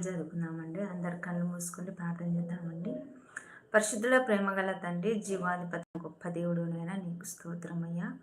జరుపుకున్నామండి. అందరు కళ్ళు మూసుకొని ప్రార్థన చేద్దామండి. పరిశుద్ధుల ప్రేమగల తండ్రి జీవాధిపతి గొప్ప దేవుడు నైనా నీకు స్తోత్రమయ్యా.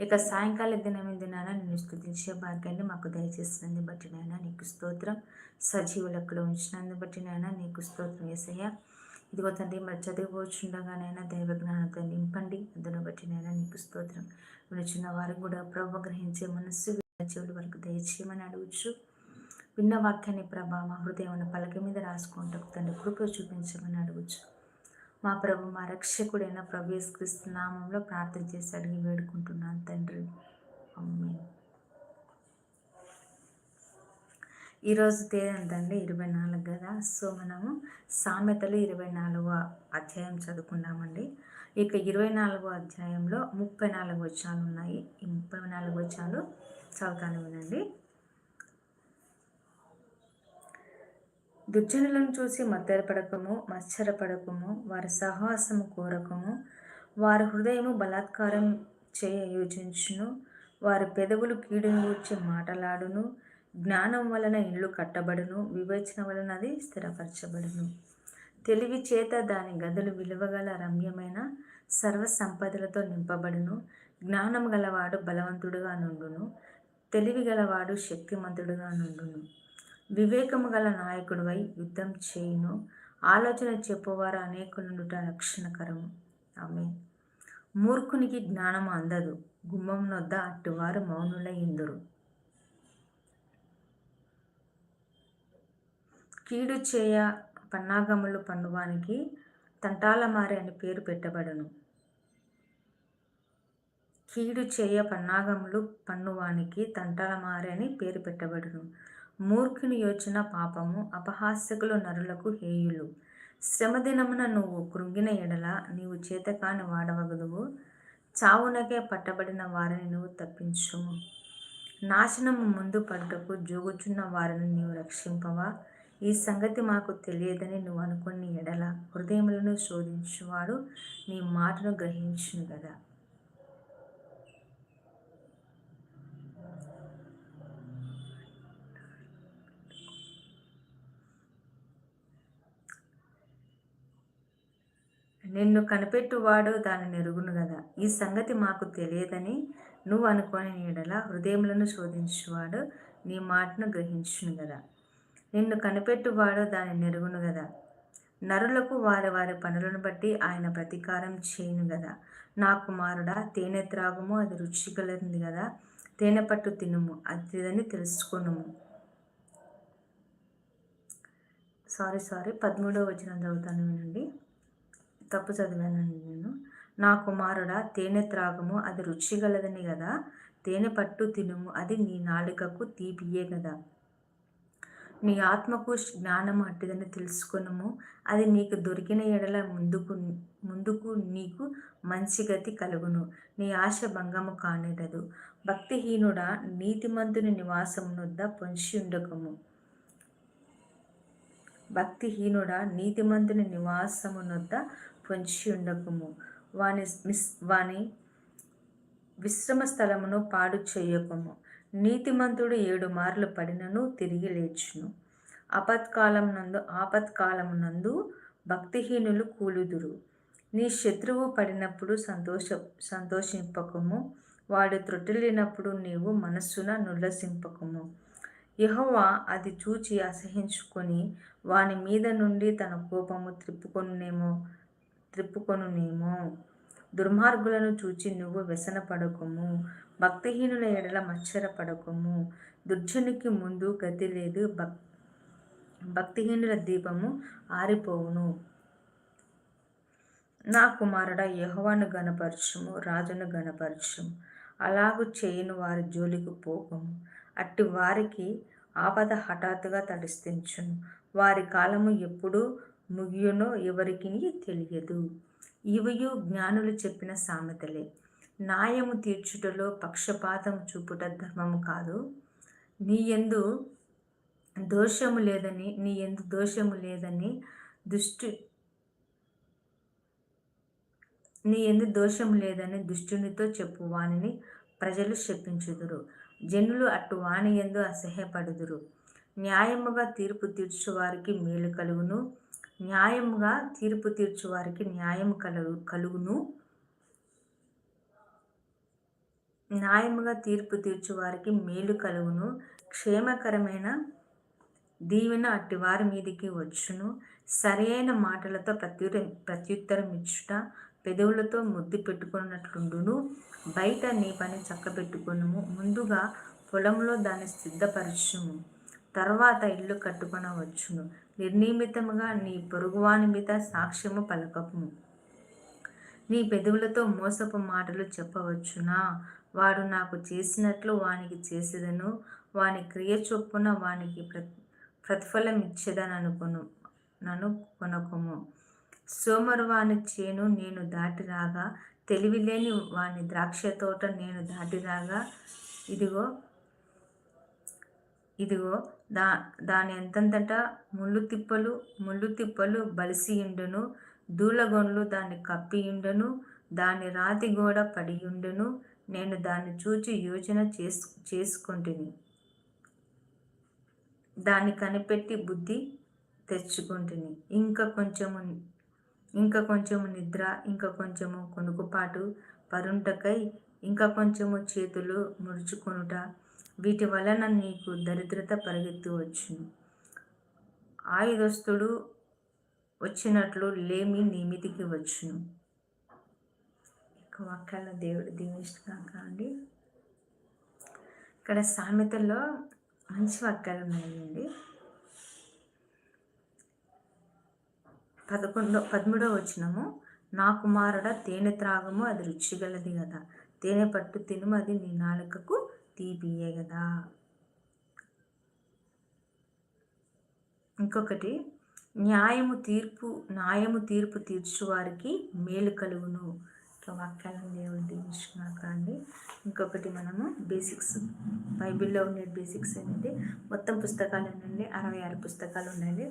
ఇక సాయంకాల దినం దినాన నేను స్థుతించే భాగ్యాన్ని మాకు దయచేసినందు బట్టి నైనా నీకు స్తోత్రం. సజీవులకులో ఉంచినందు బట్టి నైనా నీకు స్తోత్రం వేసయ్యా ఇదిగో తండ్రి మరి చదివిపోచుండగానైనా దైవ జ్ఞానంతో నింపండి. అందును బట్టి నైనా నీకు స్తోత్రం. వినుచున్న వారికి కూడా ప్రభు గ్రహించే మనస్సు చెవుల వరకు దయచేయమని అడుగుచు. విన్న వాక్యాన్ని ప్రభా మా హృదయం పలక మీద రాసుకుంటూ తండ్రి కృప చూపించమని అడగచ్చు మా ప్రభు మా రక్షకుడైన ప్రభు నామంలో ప్రార్థన చేసి అడిగి వేడుకుంటున్నాను తండ్రి. అమ్మే ఈరోజు తేదంతండి ఇరవై నాలుగు కదా సో మనము సామెతలు ఇరవై నాలుగో అధ్యాయం చదువుకున్నామండి ఇక ఇరవై నాలుగో అధ్యాయంలో ముప్పై నాలుగు వచ్చాలు ఉన్నాయి. ఈ ముప్పై నాలుగు వచ్చాలు చదువుతాను వినండి. దుర్జనులను చూసి మత్తరపడకము మత్సరపడకము వారి సాహసము కోరకము వారి హృదయము బలాత్కారం చేయ యోచించును వారి పెదవులు కీడును గూర్చి మాటలాడును జ్ఞానం వలన ఇల్లు కట్టబడును వివేచన వలన అది స్థిరపరచబడును. తెలివి చేత దాని గదులు విలువగల రమ్యమైన సర్వ సంపదలతో నింపబడును జ్ఞానం గలవాడు బలవంతుడుగా నుండును తెలివి గలవాడు శక్తిమంతుడుగా నుండును. వివేకము గల నాయకుడివై యుద్ధం చేయును. ఆలోచన చెప్పువారు అనేకులుండుట రక్షణకరము. ఆమె మూర్ఖునికి జ్ఞానం అందదు. గుమ్మం నొద్ద అట్టువారు మౌనుల ఇందురు కీడు చేయ పన్నాగములు పండువానికి తంటాలమారి అని పేరు పెట్టబడును. కీడు చేయ పన్నాగములు పన్నువానికి తంటాలమారి అని పేరు పెట్టబడును. మూర్ఖుని యోచన పాపము అపహాస్యకులు నరులకు హేయులు. శ్రమదినమున నువ్వు కృంగిన ఎడల నీవు చేతకాని వాడవగదువు. చావునకే పట్టబడిన వారిని నువ్వు తప్పించుము. నాశనము ముందు పడ్డకు జోగుచున్న వారిని నీవు రక్షింపవా? ఈ సంగతి మాకు తెలియదని నువ్వు అనుకుని ఎడల హృదయములను శోధించువాడు నీ మాటను గ్రహించును కదా నిన్ను కనిపెట్టువాడు దానిని నెరుగును కదా ఈ సంగతి మాకు తెలియదని నువ్వు అనుకోని నీడల హృదయములను శోధించువాడు నీ మాటను గ్రహించును కదా నిన్ను కనిపెట్టువాడు దానిని నెరుగును కదా నరులకు వారి వారి పనులను బట్టి ఆయన ప్రతీకారం చేయను కదా నా కుమారుడా తేనె త్రాగుము అది రుచిగలది కదా తేనె పట్టు తినుము అదిదని తెలుసుకునుము. సారీ సారీ పదమూడవ వచ్చిన చదువుతాను వినండి. తప్పు చదివానండి నేను. నా కుమారుడా తేనె త్రాగము అది రుచిగలదని కదా తేనె పట్టు తినుము అది నీ నాలుకకు తీపియే కదా నీ ఆత్మకు జ్ఞానము అట్టిదని తెలుసుకునము అది నీకు దొరికిన ఎడల ముందుకు ముందుకు నీకు మంచి గతి కలుగును. నీ ఆశ భంగము కానిడదు భక్తిహీనుడా నీతిమంతుని నివాసమునొద్ద పొంచి ఉండకము. భక్తిహీనుడా నీతిమంతుని నివాసమునొద్ద పొంచి ఉండకము వాని మిస్ వాని విశ్రమ స్థలమును పాడు చేయకము. నీతిమంతుడు ఏడు మార్లు పడినను తిరిగి లేచును. అపత్కాలం నందు ఆపత్కాలం నందు భక్తిహీనులు కూలుదురు. నీ శత్రువు పడినప్పుడు సంతోష సంతోషింపకము. వాడు త్రొట్టిల్లినప్పుడు నీవు మనస్సున నుల్లసింపకము. యహోవా అది చూచి అసహించుకొని వాని మీద నుండి తన కోపము త్రిప్పుకొనునేమో త్రిప్పుకొనునేమో. దుర్మార్గులను చూచి నువ్వు వ్యసనపడకము భక్తిహీనుల ఎడల మచ్చరపడకము. దుర్జనికి ముందు గతి లేదు భక్ భక్తిహీనుల దీపము ఆరిపోవును. నా కుమారుడ యహోవాను గనపరచుము రాజును గనపరచుము అలాగు చేయను వారి జోలికి పోకము. అట్టి వారికి ఆపద హఠాత్తుగా తడిస్తించును వారి కాలము ఎప్పుడు ముగియునో ఎవరికి తెలియదు. ఇవయు జ్ఞానులు చెప్పిన సామెతలే. న్యాయము తీర్చుటలో పక్షపాతం చూపుట ధర్మము కాదు. నీ ఎందు దోషము లేదని నీ ఎందు దోషము లేదని దుష్టి నీ ఎందు దోషము లేదని దుష్టునితో చెప్పు వానిని ప్రజలు శపించుదురు. జనులు అటు వాణి ఎందు అసహ్యపడుదురు. న్యాయముగా తీర్పు తీర్చువారికి మేలు కలుగును. న్యాయముగా తీర్పు తీర్చువారికి న్యాయం కలుగు కలుగును. న్యాయముగా తీర్పు తీర్చువారికి మేలు కలుగును. క్షేమకరమైన దీవెన అట్టి వారి మీదికి వచ్చును. సరైన మాటలతో ప్రత్యుర ప్రత్యుత్తరం ఇచ్చుట పెదవులతో ముద్దు పెట్టుకున్నట్లుండును. బయట నీ పని చక్కబెట్టుకును ముందుగా పొలంలో దాన్ని సిద్ధపరచుము. తర్వాత ఇల్లు కట్టుకొనవచ్చును. నిర్నియమితముగా నీ పొరుగువాని మీద సాక్ష్యము పలకము నీ పెదవులతో మోసపు మాటలు చెప్పవచ్చునా? వాడు నాకు చేసినట్లు వానికి చేసేదను. వాని క్రియ చొప్పున వానికి ప్ర ప్రతిఫలం ఇచ్చేదని అనుకును నన్ను కొనకుము సోమరువాని చేను నేను దాటి రాగా తెలివిలేని వాని ద్రాక్ష తోట నేను దాటి రాగా ఇదిగో ఇదిగో దా దాని ఎంతంతట ముళ్ళు తిప్పలు ముళ్ళు తిప్పలు బలిసి ఉండును దూలగొండ్లు దాన్ని కప్పియుండును దాని రాతి గోడ పడియుండును నేను దాన్ని చూచి యోచన చేసు చేసుకుంటుని. దాన్ని కనిపెట్టి బుద్ధి తెచ్చుకుంటుని. ఇంకా కొంచెము ఇంకా కొంచెము నిద్ర ఇంకా కొంచెము కొనుకుపాటు పరుంటకై ఇంకా కొంచెము చేతులు ముడుచుకొనుట వీటి వలన నీకు దరిద్రత పరిగెత్తవచ్చు ఆయుధస్తుడు వచ్చినట్లు లేమి నిమితికి వచ్చును. వాక్యాలను దేవుడు దీవించుగాక అండి. ఇక్కడ సామెతల్లో మంచి వాక్యాలు ఉన్నాయండి. పదకొండో పదమూడో వచ్చినము నా కుమారుడ తేనె త్రాగము అది రుచిగలది కదా తేనె పట్టు తినుము అది నీ నాలుకకు తీపియే కదా ఇంకొకటి న్యాయము తీర్పు న్యాయము తీర్పు తీర్చువారికి మేలు కలుగును. వాక్యాలను దేవుడు దీవించుకున్నాక అండి ఇంకొకటి మనము బేసిక్స్ బైబిల్లో ఉండే బేసిక్స్ ఏంటంటే మొత్తం పుస్తకాలు ఉండండి అరవై ఆరు పుస్తకాలు ఉండండి.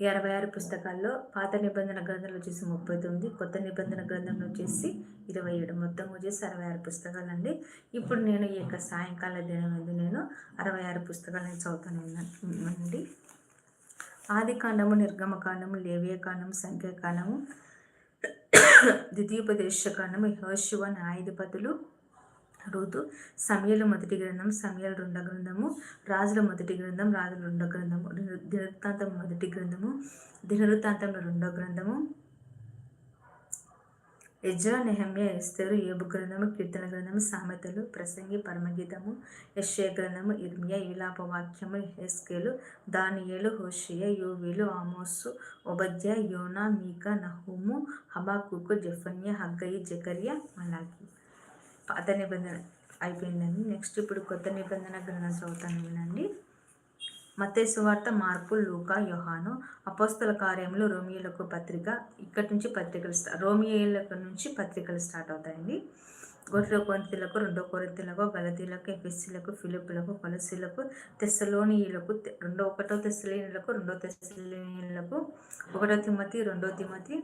ఇరవై ఆరు పుస్తకాల్లో పాత నిబంధన గ్రంథంలో వచ్చేసి ముప్పై తొమ్మిది కొత్త నిబంధన గ్రంథంలో వచ్చేసి ఇరవై ఏడు. మొత్తం వచ్చేసి అరవై ఆరు పుస్తకాలు అండి ఇప్పుడు నేను ఈ యొక్క సాయంకాల దినం నేను అరవై ఆరు పుస్తకాలను చదువుతాను అండి ఆది కాండము నిర్గమకాండము లేవ్యకాండము సంఖ్యాకాండము ద్వితీయోపదేశకాండము యహోశివ న్యాయాధిపతులు ఋతు సమయలు మొదటి గ్రంథం సమయలు రెండో గ్రంథము రాజుల మొదటి గ్రంథం రాజుల రెండో గ్రంథము దినవృత్తాంతం మొదటి గ్రంథము దినవృత్తాంతంలో రెండో గ్రంథము యజ్రా నెహమ్య ఎస్తరు ఏబు గ్రంథము కీర్తన గ్రంథము సామెతలు ప్రసంగి పరమగీతము యశ్య గ్రంథము ఇర్మియా విలాప వాక్యము హెస్కేలు దానియేలు హోషియ యూవిలు ఆమోసు ఒబద్య యోనా మీక నహూము హబాకుకు జఫన్య హగ్గయి జకర్య మలాకి పాత నిబంధన అయిపోయిందండి. నెక్స్ట్ ఇప్పుడు కొత్త నిబంధన గ్రంథం చదువుతాను వినండి. మతే సువార్త మార్పు లూకా యోహాను అపోస్తల కార్యములు రోమియోలకు పత్రిక ఇక్కడి నుంచి పత్రికలు స్టార్ట్ రోమియోలకు నుంచి పత్రికలు స్టార్ట్ అవుతాయండి. ఒకటో కొరింతలకు రెండో కొరింతలకు గలతీలకు ఎఫ్ఎస్సీలకు ఫిలిపులకు కొలసీలకు తెస్సలోనియులకు రెండో ఒకటో తెస్సలేనులకు రెండో తెస్సలేనులకు ఒకటో తిమ్మతి రెండో తిమ్మతి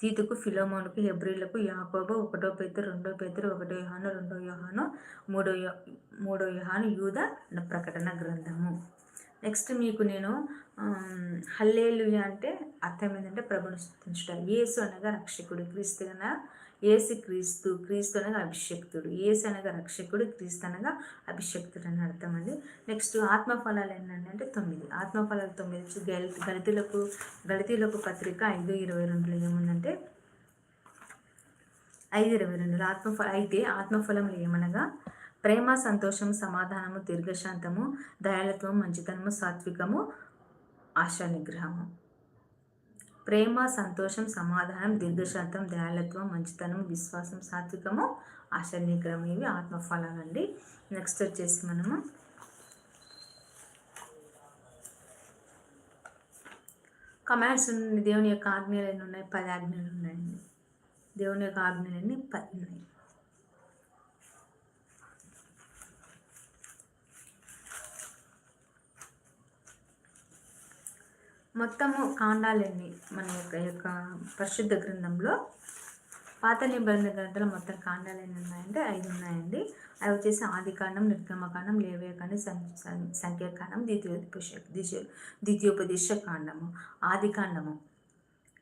తీతుకు ఫిలోమోనుకు హెబ్రిలకు యాకోబు ఒకటో పెద్ద రెండో పెద్ద ఒకటో యోహాను రెండో యోహాను మూడో మూడో యోహాను యూద ప్రకటన గ్రంథము. నెక్స్ట్ మీకు నేను హల్లేలు అంటే అర్థం ఏంటంటే ప్రభుని స్థుతించడం. యేసు అనగా రక్షకుడు క్రీస్తు ఏసు క్రీస్తు క్రీస్తు అనగా అభిషక్తుడు. ఏసు అనగా రక్షకుడు క్రీస్తు అనగా అభిషక్తుడు అని అర్థం అండి. నెక్స్ట్ ఆత్మఫలాలు ఏంటంటే అంటే తొమ్మిది. ఆత్మఫలాలు తొమ్మిది వచ్చి గలి గలితులకు గలితీలకు పత్రిక ఐదు ఇరవై రెండులో ఏముందంటే ఐదు ఇరవై రెండు ఆత్మఫల అయితే ఆత్మఫలములు ఏమనగా ప్రేమ సంతోషం సమాధానము దీర్ఘశాంతము దయాలత్వం మంచితనము సాత్వికము ఆశా నిగ్రహము ప్రేమ సంతోషం సమాధానం దీర్ఘశాంతం దయాలత్వం మంచితనం విశ్వాసం సాత్వికము ఆశనీకరం ఇవి ఆత్మఫలాలండి. నెక్స్ట్ వచ్చేసి మనము కమాండ్స్ దేవుని యొక్క ఆజ్ఞలు ఎన్ని ఉన్నాయి? పది ఆజ్ఞలు ఉన్నాయండి. దేవుని యొక్క ఆజ్ఞలన్నీ పది ఉన్నాయి. మొత్తము కాండాలన్నీ మన యొక్క యొక్క పరిశుద్ధ గ్రంథంలో పాత నిబంధన గ్రంథాలు మొత్తం కాండాలు ఎన్ని ఉన్నాయంటే ఐదు ఉన్నాయండి. అవి వచ్చేసి ఆదికాండం నిర్గమకాండం లేవేకాండం సం- సంఖ్యాకాండం ద్వితీయోపదేశ దిశ ద్వితీయోపదేశ కాండము ఆదికాండము.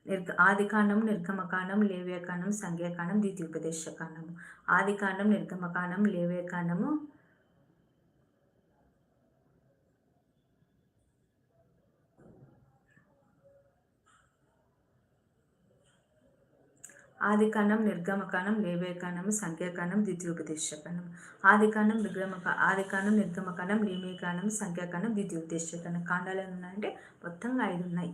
నిర్గ ఆదికాండం నిర్గమకాండం లేవేకాండం సంఖ్యాకాండం ద్వితీయోపదేశ కాండము. ఆదికాండం నిర్గమకాండం లేవేకాండము ఆదికాండం నిర్గమకాండం లేవేకాండం సంఖ్యాకాండం ద్వితీయోపదేశకాండం. ఆదికాండం నిర్గమక ఆదికాండం నిర్గమకాండం లేమేకాండం సంఖ్యాకాండం ద్వితీయోపదేశకాండం కాండాలు ఎన్ని ఉన్నాయంటే మొత్తంగా ఐదు ఉన్నాయి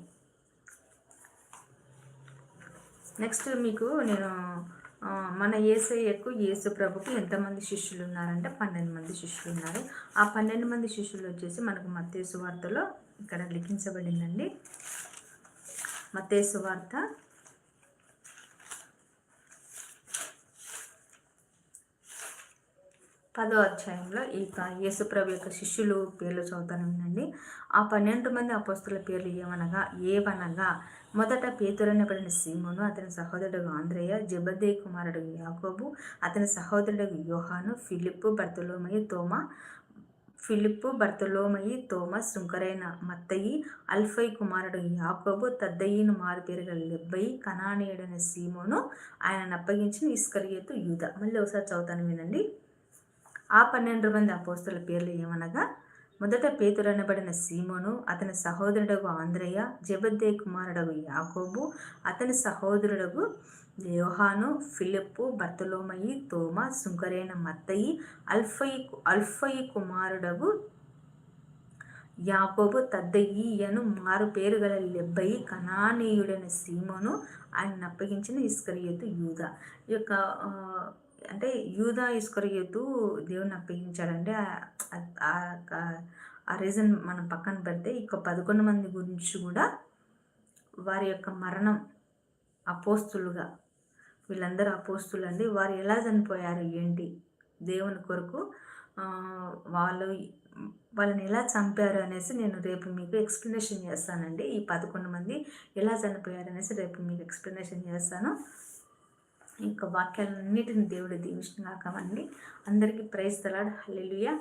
నెక్స్ట్ మీకు నేను మన ఏసయ్యకు యేసు ప్రభుకి ఎంతమంది శిష్యులు ఉన్నారంటే పన్నెండు మంది శిష్యులు ఉన్నారు. ఆ పన్నెండు మంది శిష్యులు వచ్చేసి మనకు మత్తేసు వార్తలో ఇక్కడ లిఖించబడిందండి. మత్తేసు వార్త పదో అధ్యాయంలో ఈ యేసుప్రభు యొక్క శిష్యులు పేర్లు చదువుతాను వినండి. ఆ పన్నెండు మంది అపోస్తుల పేర్లు ఏమనగా ఏవనగా మొదట పేతురనబడిన సీమోను అతని సహోదరుడు ఆంధ్రయ్య జబదే కుమారుడు యాకోబు అతని సహోదరుడు యోహాను ఫిలిప్పు బర్తలోమయి తోమ ఫిలిప్పు బర్తలోమయి తోమ శృంకరైన మత్తయి అల్ఫై కుమారుడు యాకోబు తద్దయిను మారు పేరుగల లెబ్బయి కనానీయుడైన సీమోను ఆయనను అప్పగించిన ఇస్కరియేతు యూద. మళ్ళీ ఒకసారి చదువుతాను వినండి. ఆ పన్నెండు మంది అపోస్తుల పేర్లు ఏమనగా మొదట పేతురనబడిన సీమోను అతని సహోదరుడగు ఆంధ్రయ్య జబద్దే కుమారుడగు యాకోబు అతని సహోదరుడగు యోహాను ఫిలిప్పు బర్తలోమయి తోమ సుంకరైన మత్తయి అల్ఫయి అల్ఫయి కుమారుడగు యాకోబు తద్దయియను మారు పేరు గల లెబ్బయి కనానీయుడైన సీమోను ఆయన అప్పగించిన ఇస్కరియోతు యూద. ఈ యొక్క అంటే యూదా ఇస్కరియోతు దేవుని అప్పగించాడంటే ఆ- ఆ- ఆ రీజన్ మనం పక్కన పెడితే ఇక పదకొండు మంది గురించి కూడా వారి యొక్క మరణం అపోస్తులుగా వీళ్ళందరూ అపోస్తులు అండి వారు ఎలా చనిపోయారు ఏంటి? దేవుని కొరకు వాళ్ళు వాళ్ళని ఎలా చంపారు అనేసి నేను రేపు మీకు ఎక్స్ప్లెనేషన్ చేస్తానండి. ఈ పదకొండు మంది ఎలా చనిపోయారు అనేసి రేపు మీకు ఎక్స్ప్లెనేషన్ చేస్తాను. ఇంకా వాక్యాలన్నిటిని దేవుడు దీవించినాకమండి అందరికీ ప్రైజ్ తలాడు హల్లెలుయా.